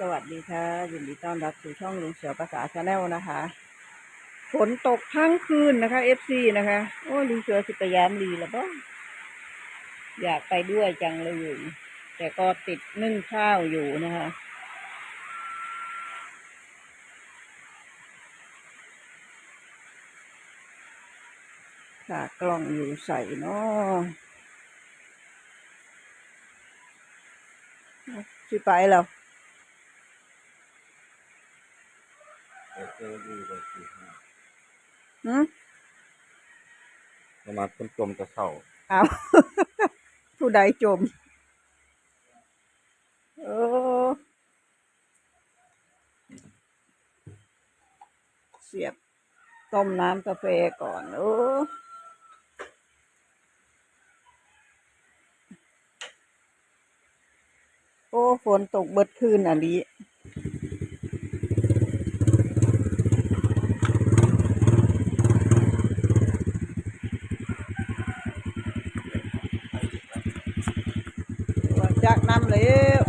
สวัสดีค่ะยินดีต้อนรับสู่ช่องลุงเสือภาษาชาแนลนะคะ ฝนตกทั้งคืนนะคะ FC นะคะ โอ้ลุงเสือสิไปยามดีแล้วก็อยากไปด้วยจังเลยแต่ก็ติดนึ่งข้าวอยู่นะคะ ขากล้องอยู่ใส่เนาะสิไปแล้ว ไปเจอ ดีกว่าสี่ห้าหืมประมาณคนจมจะเข้าเอาผู้ใดจมโอ้เสียบต้มน้ำกาแฟก่อน โอ้โอ้ฝนตกเบิดคืนอันนี้ำแล้ว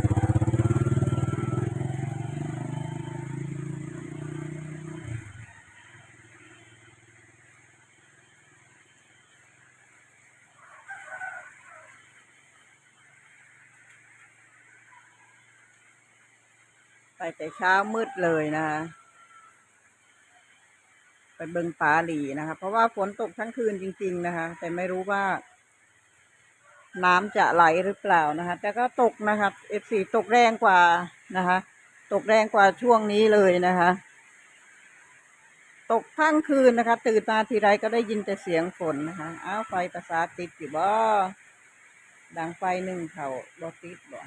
ไปแต่เช้ามืดเลยนะคะไปเบิงปลาหลีนะคะ เพราะว่าฝนตกทั้งคืนจริง ๆ นะคะ แต่ไม่รู้ว่า น้ำจะไหลหรือเปล่านะคะ แต่ก็ตกนะครับ F4 ตกแรงกว่านะคะ ตกแรงกว่าช่วงนี้เลยนะคะ ตกทั้งคืนนะคะ ตื่นมาทีไรก็ได้ยินแต่เสียงฝนนะคะ อ้าวไฟประสาติดอยู่บ่ดังไฟหนึ่งเขาบ่ติดบ่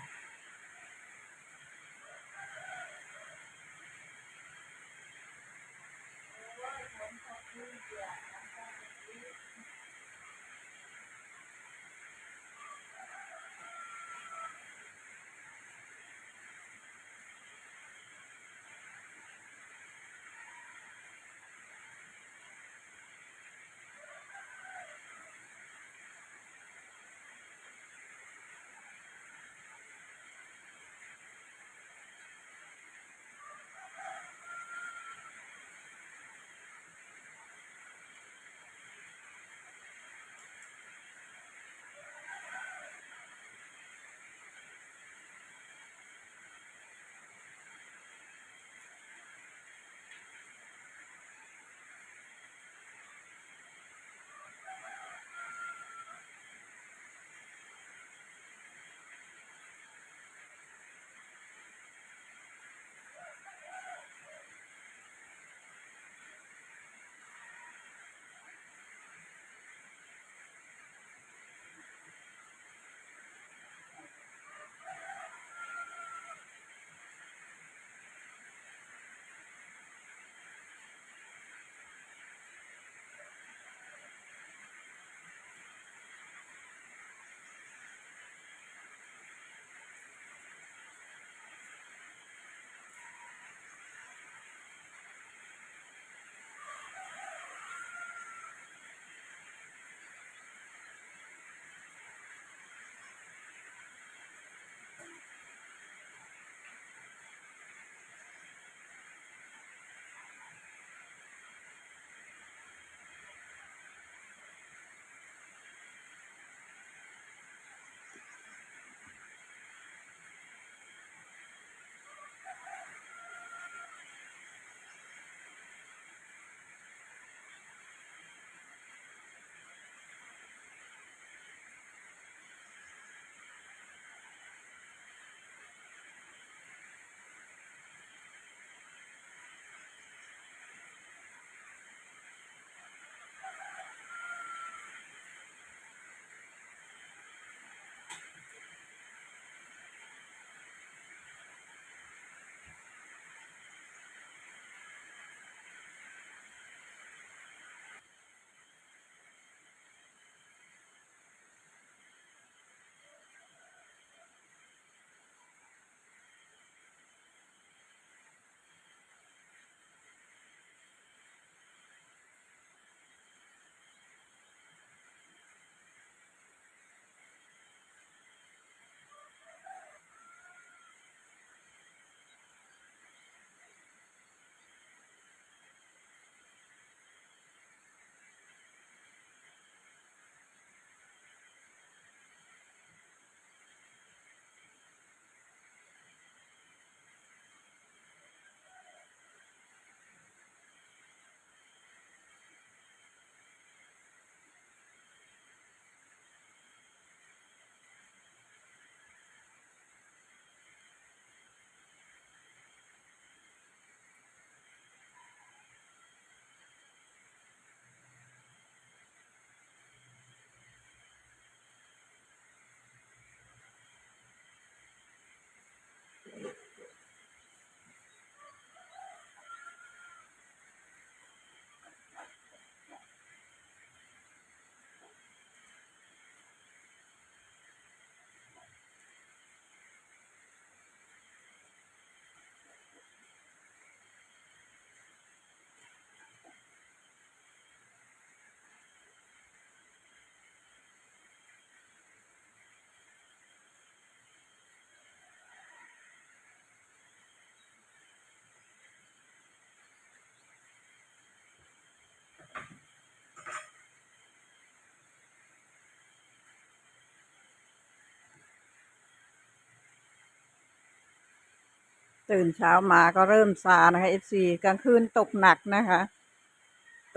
ตื่นเช้ามาก็เริ่มซานะคะ FC กลางคืนตกหนักนะคะ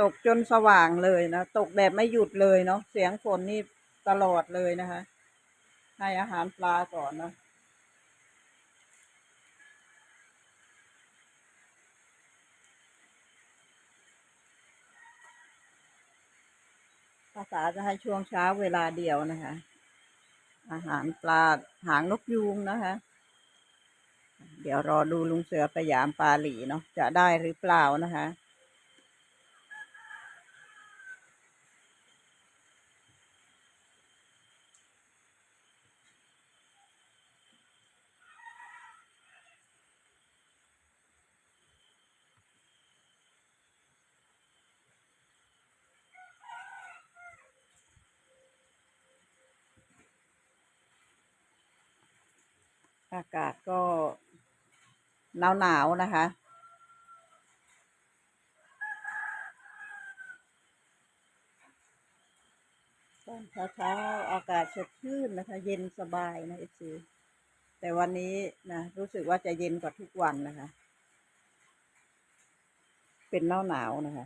ตกจนสว่างเลยนะ ตกแบบไม่หยุดเลยเนาะเสียงฝนนี่ตลอดเลยนะคะ ให้อาหารปลาก่อนนะภาษาจะให้ช่วงเช้าเวลาเดียวนะคะ อาหารปลาหางนกยูงนะคะ เดี๋ยวรอดูลุงเสือพยายามปาหลีเนาะจะได้หรือเปล่านะคะอากาศก็ หนาวหนาวนะคะ ตอนเช้าเช้าๆอากาศสดชื่นนะคะ เย็นสบายนะเอซีแต่วันนี้นะรู้สึกว่าจะเย็นกว่าทุกวันนะคะ เป็นหนาวหนาวนะคะ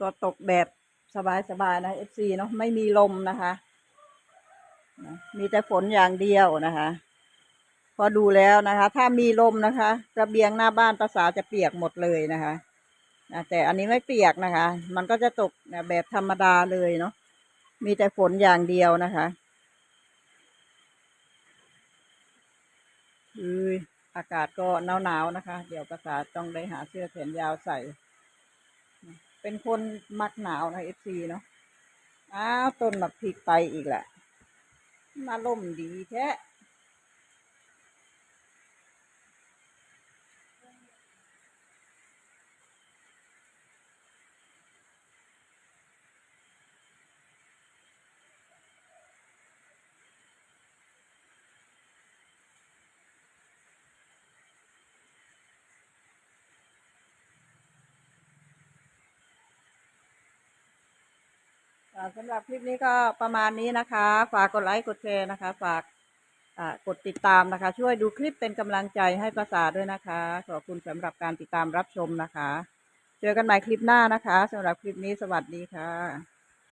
ก็ตกแบบสบายๆนะ FC เนาะไม่มีลมนะคะมีแต่ฝนอย่างเดียวนะคะ พอดูแล้วนะคะ ถ้ามีลมนะคะระเบียงหน้าบ้านภาษาจะเปียกหมดเลยนะคะนะแต่อันนี้ไม่เปียกนะคะ มันก็จะตกแบบธรรมดาเลยเนาะมีแต่ฝนอย่างเดียวนะคะอืออากาศก็หนาวๆนะคะ เดี๋ยวภาษาต้องได้หาเสื้อแขนยาวใส่ เป็นคนมักหนาวนะเอฟซีเนาะอ้าวต้นมักพริกไปอีกแหละมาล่มดีแท้ สำหรับคลิปนี้ก็ประมาณนี้นะคะ ฝากกดไลค์กดแชร์นะคะ ฝากกดติดตามนะคะ ช่วยดูคลิปเป็นกำลังใจให้ภาษาด้วยนะคะ ขอบคุณสำหรับการติดตามรับชมนะคะ เจอกันใหม่คลิปหน้านะคะสำหรับคลิปนี้สวัสดีค่ะ